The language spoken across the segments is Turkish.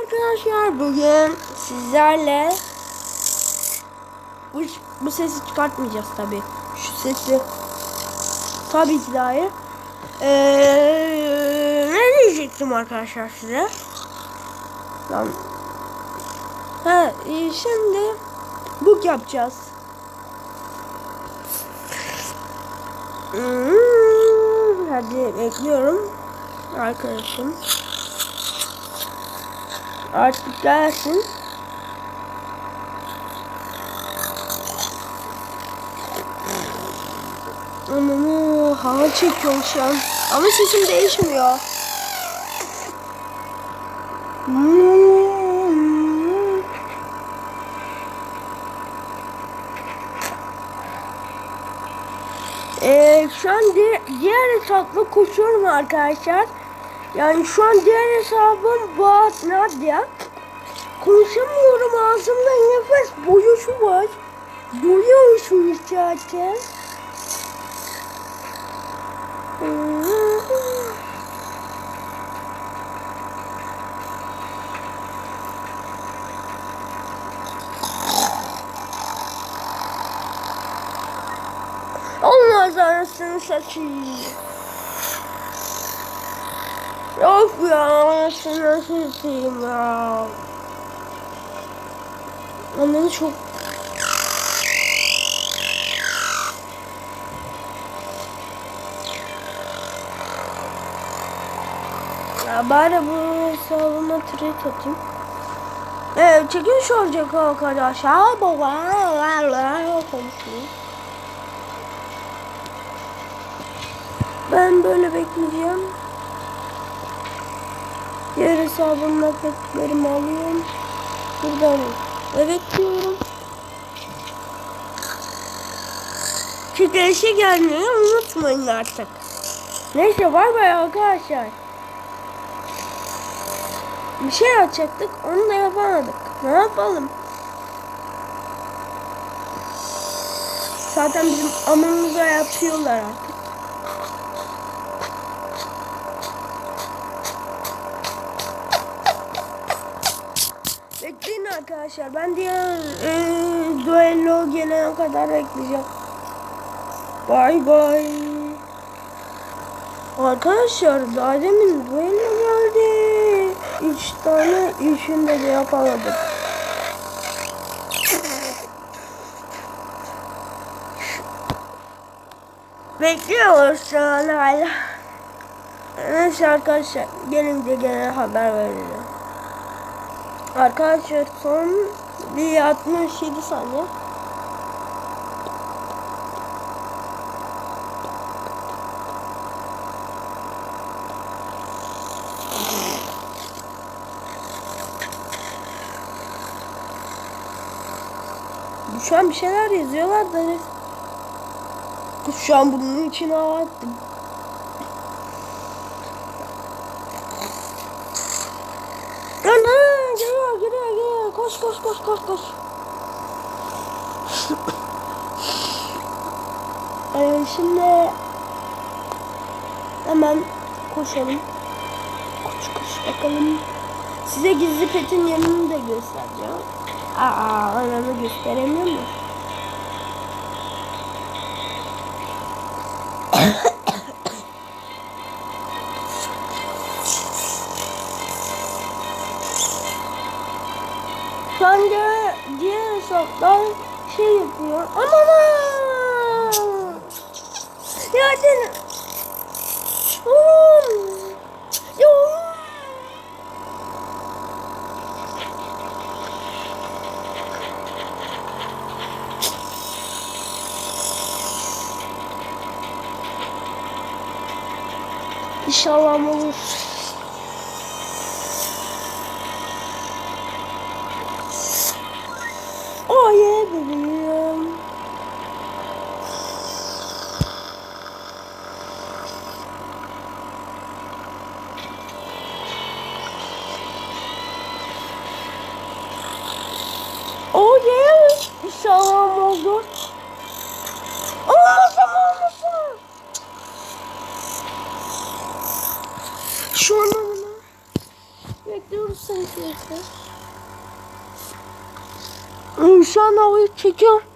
arkadaşlar. Bugün sizlerle bu, bu sesi çıkartmayacağız tabi. Şu sesi tabii ki hayır. Ee, ne diyecektim arkadaşlar size? Lan. Ha, e, şimdi book yapacağız. Hmm, hadi bekliyorum arkadaşım. Artık gelsin. Anamı hava çekiyorum şu an. Ama sesim değişmiyor. Ee, şu an di diğer hesapla koşuyorum arkadaşlar. Yani şu an diğer hesabım Boğaz Nadia. Konuşamıyorum ağzımda nefes boyuşu var. Duyuyorsunuz zaten. Olmaz arasını satayım. Yok ya arasını satayım ya. Annemi çok Ya bari bu hesabıma trade atayım. Evet çekiliş olacak arkadaşlar. Baba konuşuyor. Ben böyle bekleyeceğim. Diğer hesabımla petlerimi alıyorum. Buradan evet diyorum. Çekilişe gelmeyi unutmayın artık. Neyse bay bay arkadaşlar. Bir şey yapacaktık onu da yapamadık. Ne yapalım? Zaten bizim amımıza yapıyorlar artık. Arkadaşlar. Ben diğer e, duello gelene kadar bekleyeceğim. Bay bay. Arkadaşlar daha demin duello geldi. Üç tane üçünde de yapamadık. Bekliyoruz hala. Neyse arkadaşlar gelince gene haber vereceğim. Arkadaşlar son bir 67 saniye. Şu an bir şeyler yazıyorlar da ne? Şu an bunun içine hava attım. Koş koş koş koş koş. ee, şimdi hemen koşalım. Koş koş bakalım. Size gizli petin yanını da göstereceğim. Aa, ananı gösteremiyor mu? Hesaplar şey yapıyor. Aman Yardım. Yok. İnşallah olur. Şu an havayı çekiyorum.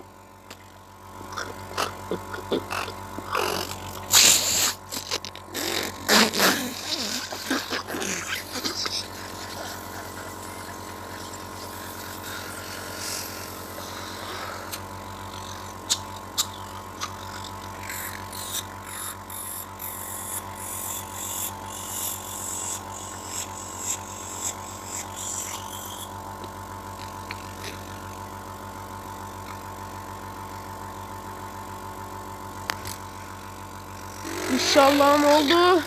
İnşallah ne oldu?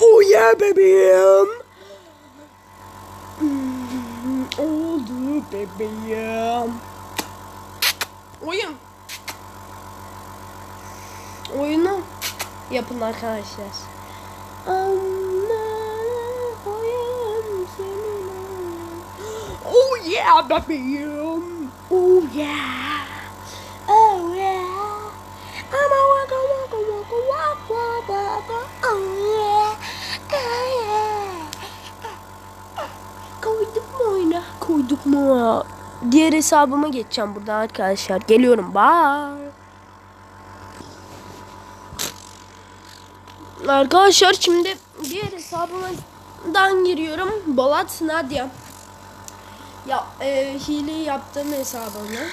Oh yeah bebeğim. Hmm, oldu bebeğim. Oyun. Oyunu yapın arkadaşlar. Oh yeah bebeğim. Oh yeah. Oh yeah. I'm a waka waka waka waka waka. Oh yeah. Oh yeah. Koyduk mu oyuna? Koyduk mu? Diğer hesabıma geçeceğim buradan arkadaşlar. Geliyorum. Bye. Arkadaşlar şimdi diğer hesabımdan giriyorum. Bolat Nadia. Ya e, hile yaptığım hesabımı.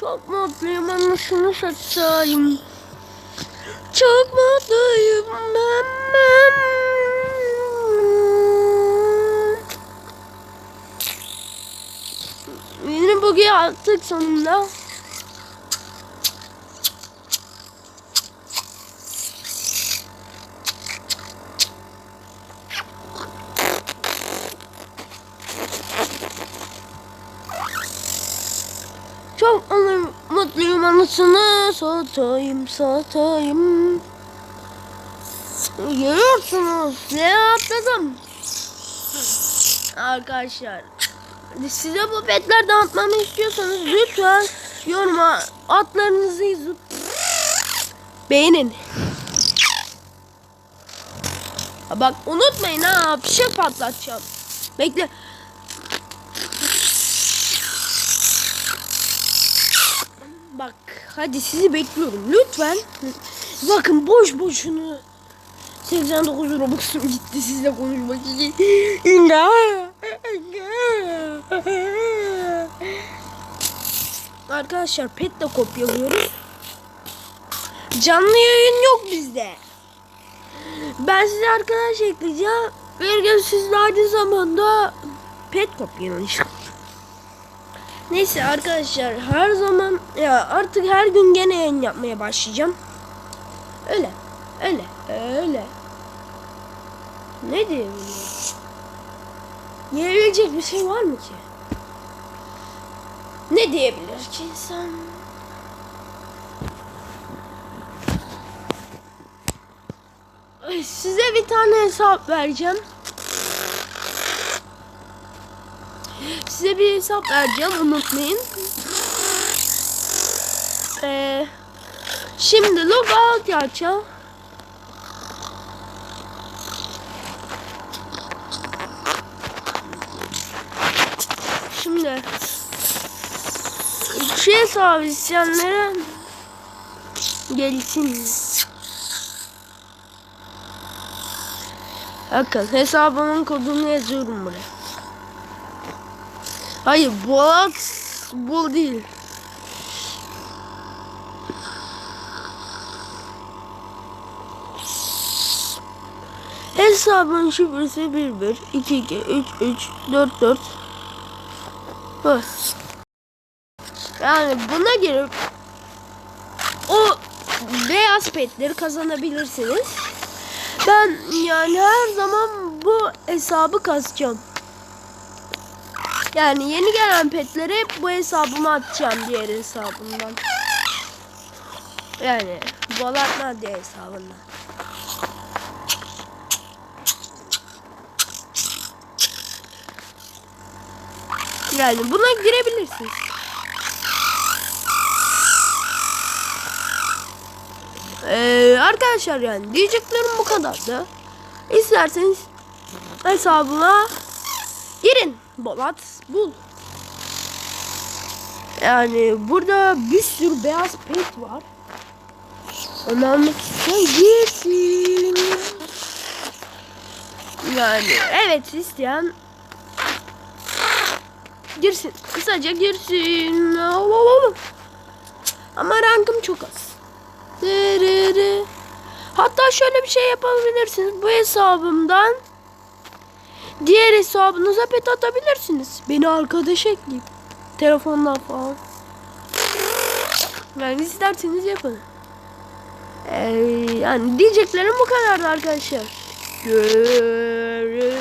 Çok mutluyum anasını satayım. Çok mutluyum ben. Yeni bugün attık sonunda. Çok anı- mutluyum anasını satayım satayım. Görüyorsunuz ne atladım. Arkadaşlar size bu petler dağıtmamı istiyorsanız lütfen yoruma atlarınızı yazıp beğenin. Bak unutmayın ha bir şey patlatacağım. Bekle. Bak hadi sizi bekliyorum lütfen. Bakın boş boşunu 89 Robux'um gitti sizle konuşmak için. İnga. Arkadaşlar pet de kopyalıyoruz. Canlı yayın yok bizde. Ben size arkadaş ekleyeceğim. Bir gün sizle aynı zamanda pet kopyalayın. Neyse arkadaşlar her zaman ya artık her gün gene yayın yapmaya başlayacağım. Öyle. Öyle. Öyle. Ne diyebilirim? Diyebilecek bir şey var mı ki? Ne diyebilir ki insan? Size bir tane hesap vereceğim. Size bir hesap vereceğim unutmayın. Ee, şimdi logout yapacağım. Şimdi şu hesabı isteyenlere gelsin. Bakın hesabımın kodunu yazıyorum buraya. Hayır Bolat bul değil. Hesabın şifresi 11 22 3 3 4 4 Bu. Yani buna girip o beyaz petleri kazanabilirsiniz. Ben yani her zaman bu hesabı kasacağım. Yani yeni gelen petleri bu hesabıma atacağım diğer hesabımdan. Yani Bolat Nadia hesabından. Yani buna girebilirsin. Ee, arkadaşlar yani diyeceklerim bu kadardı. İsterseniz hesabına girin Bolat bul. Yani burada bir sürü beyaz pet var. Almak isteyen girsin. Yani evet isteyen girsin. Kısaca girsin. Ama rankım çok az. Hatta şöyle bir şey yapabilirsiniz. Bu hesabımdan diğer hesabınıza pet atabilirsiniz. Beni arkadaş ekleyip telefondan falan. Yani isterseniz yapın. Ee, yani diyeceklerim bu kadardı arkadaşlar. Görüşürüz.